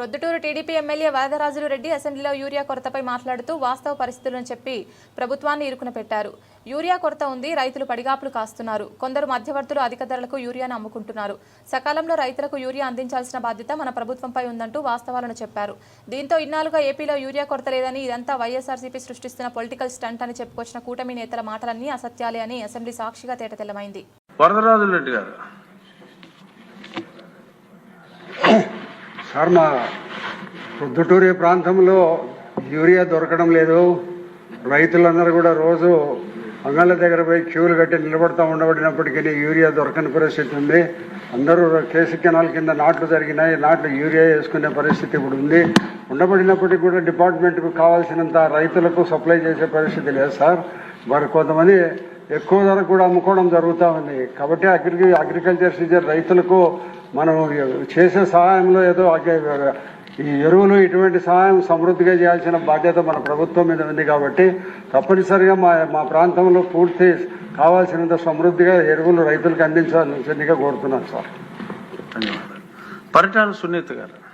Proddatur TDP MLA Varadarajulu Reddy అసెంబ్లీలో urea కొరతపై మాట్లాడుతూ వాస్తవ పరిస్థితులను చెప్పి ప్రభుత్వాన్ని ఇరుకున పెట్టారు. యూరియా కొరత ఉంది రైతులు పడిగాపులు కాస్తున్నారు. కొందరు మధ్యవర్తులు అధిక ధరలకు యూరియాను అమ్ముకుంటున్నారు. సకాలంలో రైతులకు యూరియా అందించాల్సిన బాధ్యత మన ప్రభుత్వంపై ఉందంటూ వాస్తవాలను చెప్పారు. దీంతో ఇన్నాళ్ళుగా ఏపీలో యూరియా కొరత లేదని ఇదంతా వైఎస్ఆర్సీపీ సృష్టిస్తున్న పొలిటికల్ స్టంట్ అని చెప్పుకొచ్చిన కూటమి నేతల మాటలన్నీ అసత్యాలే అని అసెంబ్లీ సాక్షిగా తేటతెల్లమైంది. వరదరాజుల రెడ్డి గారు సార్ మా ప్రొద్దుటూరి ప్రాంతంలో యూరియా దొరకడం లేదు. రైతులందరూ కూడా రోజు అంగళ్ళ దగ్గర పోయి క్యూలు కట్టి నిలబడతా ఉండబడినప్పటికీ యూరియా దొరకని పరిస్థితి ఉంది. అందరూ కేసు కెనాల్ కింద నాట్లు జరిగినాయి. నాట్లు యూరియా వేసుకునే పరిస్థితి ఇప్పుడు ఉంది. ఉండబడినప్పటికీ కూడా డిపార్ట్మెంట్కు కావాల్సినంత రైతులకు సప్లై చేసే పరిస్థితి లేదు సార్. మరి కొంతమంది ఎక్కువ ధర కూడా అమ్ముకోవడం జరుగుతూ ఉంది. కాబట్టి అగ్రి అగ్రికల్చర్ సీజన్ రైతులకు మనం చేసే సహాయంలో ఏదో ఈ ఎరువులు ఇటువంటి సహాయం సమృద్ధిగా చేయాల్సిన బాధ్యత మన ప్రభుత్వం మీద ఉంది కాబట్టి తప్పనిసరిగా మా మా ప్రాంతంలో పూర్తి కావాల్సినంత సమృద్ధిగా ఎరువులు రైతులకు అందించాల్సిందిగా కోరుతున్నాను సార్. ధన్యవాదాలు. పరిటాల సునీత గారు.